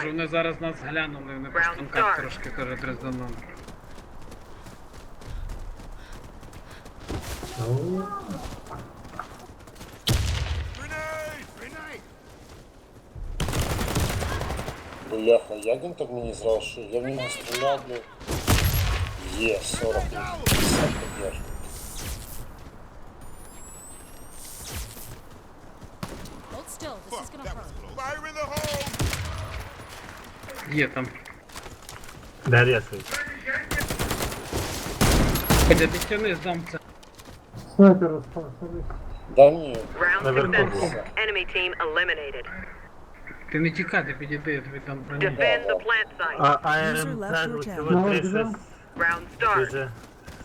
кажу, вони зараз нас глянули, вони по Round станках трошки каже дрезданули. Ну, Бляха, як він так мені зразу, що я в нього стріляв, блядь. Є, 40. 50 поддержка. Hold still. This is gonna hurt. Є там. Де рісують? Ходя, підтяни, здам це. Снайпер розпався. Да ні, Round Наверху successful. було. Enemy team eliminated. Ти не тікай, підійди, я тобі там броню. Defend the plant site. А User left АРМ your channel. от щось Round start. дуже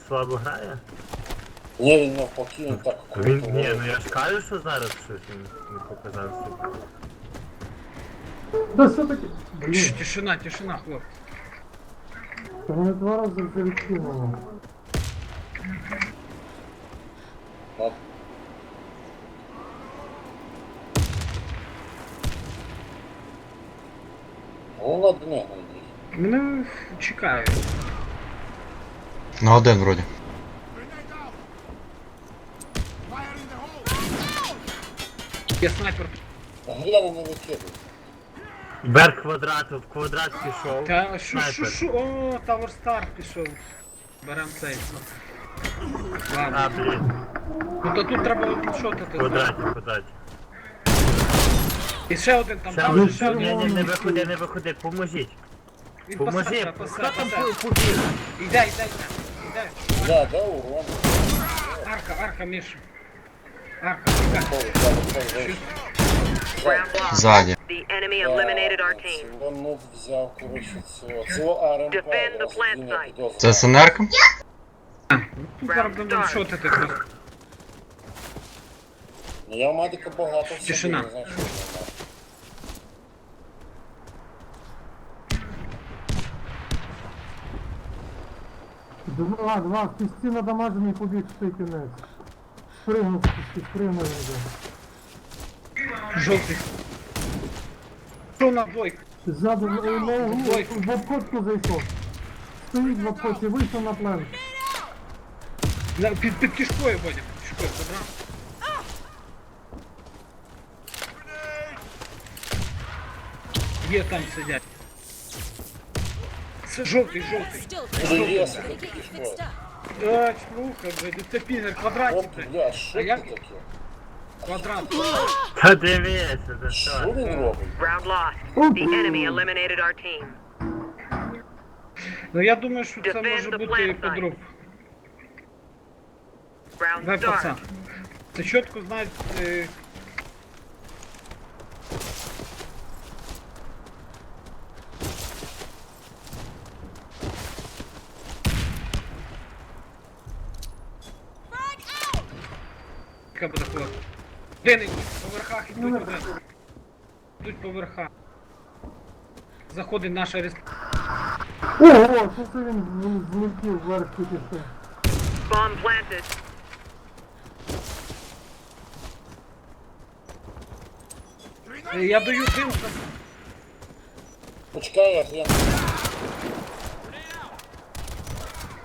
слабо грає? ні, він навпаки, він так Він, круто. ні, ну я ж кажу, що зараз щось він не показався. Да все-таки, Чш, блин, Тишина, тишина, хлопці. ты мне два раза перекинуло. Ну, Ну, ладно, не гайді. Мене чекають. На один вроді. Є снайпер. Гляну не викидуй. Берг квадрату, в квадрат пішов. Та що, що, що? О, Tower Star пішов. Берем цей. А, Ладно. блін, Ну то тут треба в квадраті, в квадраті. І ще один там, Ще там же ще ні, один. ні, не виходи, не виходи, поможіть. Він Поможи, пасе, хто пасе, там пасе. по- побіг? Іде, іде, іде. Да, да, урон. Арка, арка, Міша. Арка, тікай. Виходить, да, виходить. Round lost. Ззаді. The enemy eliminated our team. Ну, взяв, коротше, цього. Цього АРМП. Defend the plant site. Це СНРка? Будемо шотати. Ну, Я в медика багато всього, Тишина. не знаю, що я. Два, два, в пісці надамажений побіг в той кінець. Спригнув спригнув. Жовтий. Що на двойку? Ззаду на на углу, в обходку зайшов. Стоїть в обходці, вийшов на план. На- Під, під кишкою Бодя, під кишкою, забрав. Є там сидять. Це жовтий, жовтий. Still. Є, They get you mixed up. А, слухай, блядь, це пінер, квадратик, Оп, блядь. бля, що А це таке? Квадрат. Та дивися, за Що що? він робить? Round lost. The enemy eliminated our team. Ну я думаю, що це Defend може the бути plant подруг. Round Дай пацан. start. Це чітко знають. Е... Яка буде? Один йдуть, по верхах ідуть один. Йдуть по верхах. Заходить наша рес... Ого, що це він з- злетів вверх тільки що? Bomb planted. Е, Я даю дим за... Почекай, я глянь.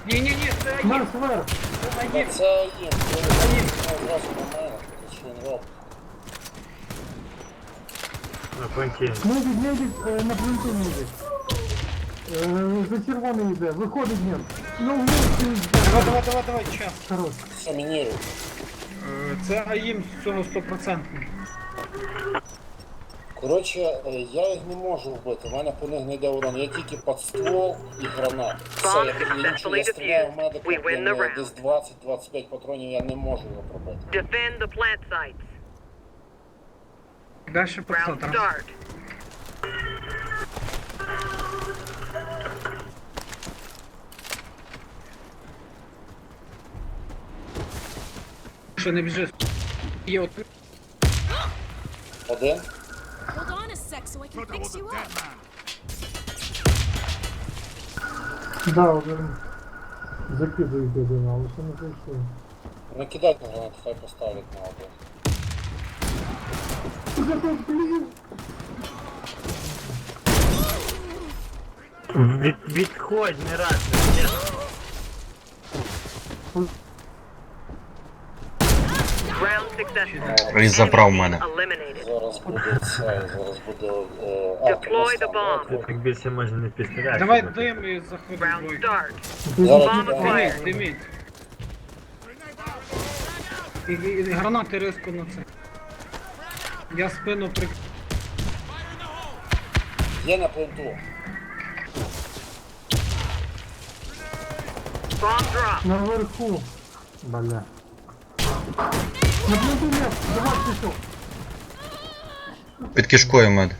Ні-ні-ні, це їм, Марш вверх! це Та їм. це їм. Це їм. Одразу на Що? На понті. Медик, медик, е, на пленту медик. Е, За червоний йде, виходить він. Ну, углу. Давай, давай, давай, давай, че? Хорош. Замініруй. Е, Це АІМ з цього 100%. Коротше, е, я їх не можу вбити, у мене по них не йде урон, я тільки під ствол і гранат. Все, я, я, нічого, я стріляю в блін, round. десь 20-25 патронів, я не можу його пробити. Defend the plant sites. Дальше по Round центрам. start. Що не біжи. Є от Один? Да, один. Закидують один, але ще не зайшов. Не кидайте гранат, хай поставлять на один. Уже тут, блін! Від, відходь, не раз, не Round successful. І забрав мене. Зараз буде це, зараз буде е, арка Deploy the bomb. Так більше може не підстріляти. Давай дим і заходимо Round start. Bomb буде acquired. Диміть, диміть. І, і, і гранати риску на це. Я спину при... Є на пленту. Bomb drop. Наверху. Бля. На плиту нет, давай пішов. Під кишкою мед.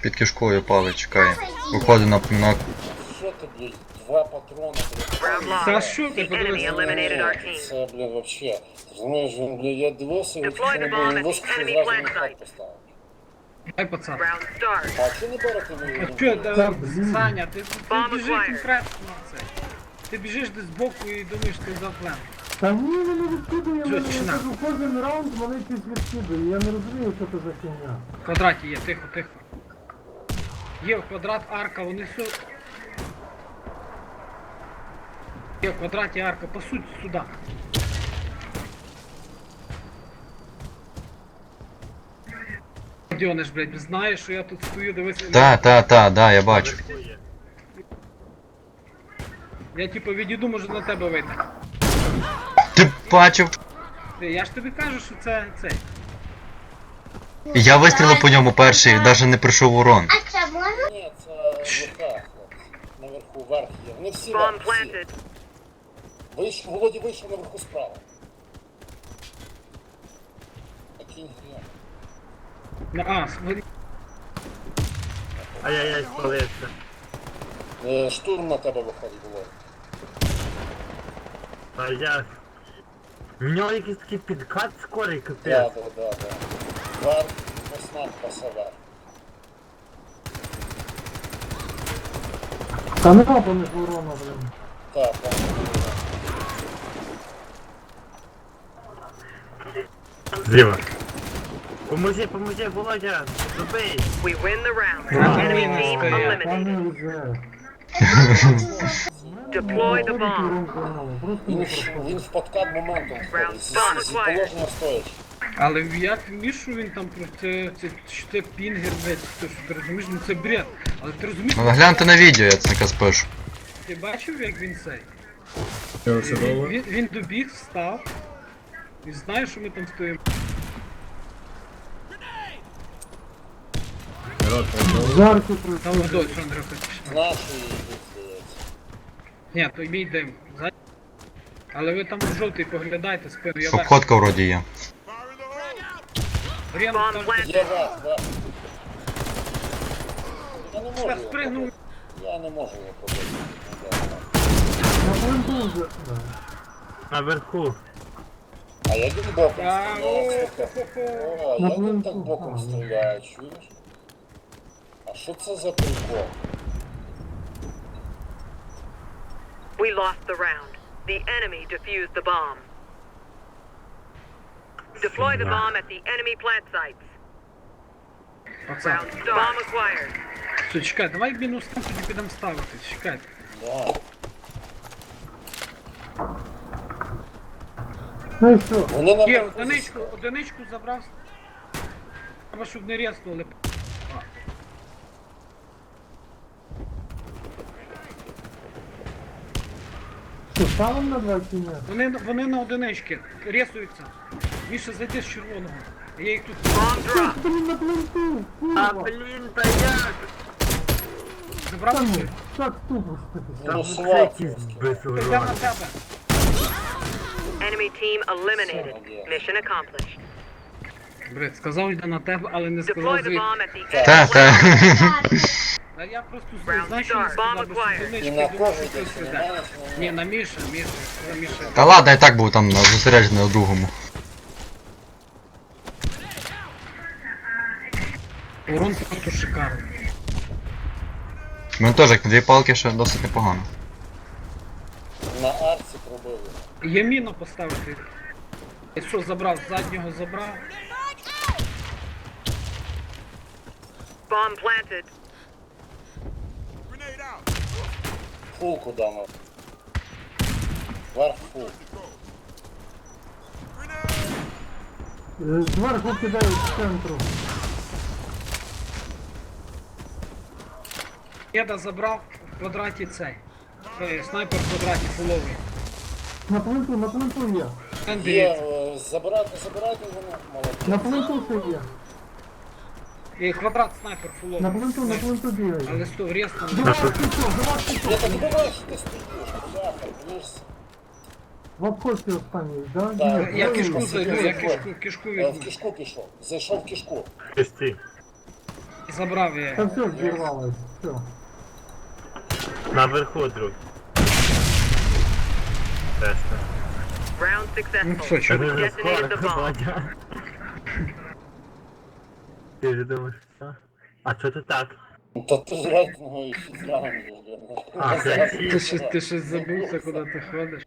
Під кишкою палить, чекає. Виходить на на Що ти, блядь, два патрони, Round блядь. Та що ти подивися? Це, блядь, вообще. Знаєш, він, блядь, я дивився, він він, bomb блядь, вискочив зразу на хат поставив. Дай пацан. А чи не берете ви? А та. Саня, ти, Bomb конкретно на це. Ти біжиш десь збоку і думаєш, ти за плен. Та ні, мене відкидує, Що, мене, я тишина? кажу, кожен раунд мене якийсь відкидує, я не розумію, що це за фігня. В квадраті є, тихо, тихо. Є в квадрат арка, вони все. Є в квадраті арка, по суті сюди. Дьониш, блядь, знаєш, що я тут стою, дивись. Та, та, та, да, я бачу. Я типу відійду, може на тебе вийти. Ти бачив? Я ж тобі кажу, що це цей. Я вистрілив по ньому перший, навіть не прийшов урон. Ні, це верха. Наверху, верх є. Вони всі верх, всі. Вийшов, Володі вийшов наверху справа. Такий хрен. На А, смотри. Ай-яй-яй, спалився. Е, Штурм на тебе виходить, Володя. А я... В нього якийсь такий підкат скорий, капець. да, да, да. Верх, поснак, пасавер. Та нема по них урона, блин. Так, так. Зліва. Поможи, поможи, Володя, добий. We win the round. Enemy team eliminated. Вже. Deploy the bomb. Він, не в- проходить. в моментом положення стоячи. Але як мішу він там про це, це, що це пінгер, блядь, то що ти розумієш, ну це бред. Але ти розумієш, Ну гляньте на відео, я це пишу. ти бачив, як він цей? Він, він, він добіг, встав. І знає, що ми там стоїмо. Жарко Там вдоль, що Андрюха пішов. З нашої йдуть, здається. Ні, то мій дим. Але ви там в жовтий поглядайте спину, я верх. Обходка вроді є. Верх. Я не можу його спригнув. пробити. Я не можу його пробити. Ну, да. Наверху. А я він боком А, стріляю, о, О, я він так боком а, стріляю, чуєш? А що це за прикол? We lost the round. The enemy defused the bomb. Deploy the bomb at the enemy plant sites. Пацан. Round start. Bomb acquired. Все, чекай, давай мінус там тоді підемо ставити. Чекай. Да. Ну і що? Вони на Є, верху одиничку, одиничку забрав. Треба, щоб не рєснули. Що, ставим на два чи? Вони, вони на одинички. Рєсуються. Міша, зайди з червоного. Я їх тут. Drop. Блін, на пленту! А Курва! блін, та як? Забрав Та всі? ну, так тупо що ти. Та це сват якийсь просто. без Йдемо урона. на тебе. Enemy team eliminated. Mission accomplished. Бред, сказав йде на тебе, але не Deploy сказав the звідки. bomb at the Та, та. Plant sites. А я просто Round знаєш, що не start. сказав, Bomb бо acquired. з одинички І на що йде, на мене, чи на Міша. Та ладно, я так був там на- зосереджений на другому. Урон просто шикарний. У мене теж як на дві палки ще досить непогано. На арці пробили. Є міну поставити. І що забрав? З заднього забрав. Bomb planted. Фулку дано. Вверх фул. Зверху кидають з центру. Єда забрав в квадраті цей. Е, Снайпер в квадраті фуловий. На плинту, на плинту є. Там Є, дивіться. е, забирайте, забирайте його. Молодець. На плинту ще є. І квадрат снайпер На фуловий. плинту, на плинту бігають. Але сто рез там. До вас пішов, до вас пішов. Я так що ти стоїш, бляха, ближся. В обходці останній, да? Так, Ні, Я кишку зайду, я кишку, кишку Е, В візьму. кишку пішов. Зайшов в кишку. Кисті. Забрав я. Та його. все, зірвалось, все. Наверху, друг. Тесно. Round Ну successful. все, вже Detonated the bomb. Бодя. Ж? А що ти так? Та ти ж рейтингу і фізрам. А, Ти щось, ти щось забувся, куди ти ходиш.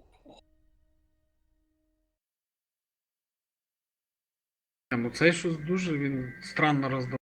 Ну цей щось дуже він странно роздав.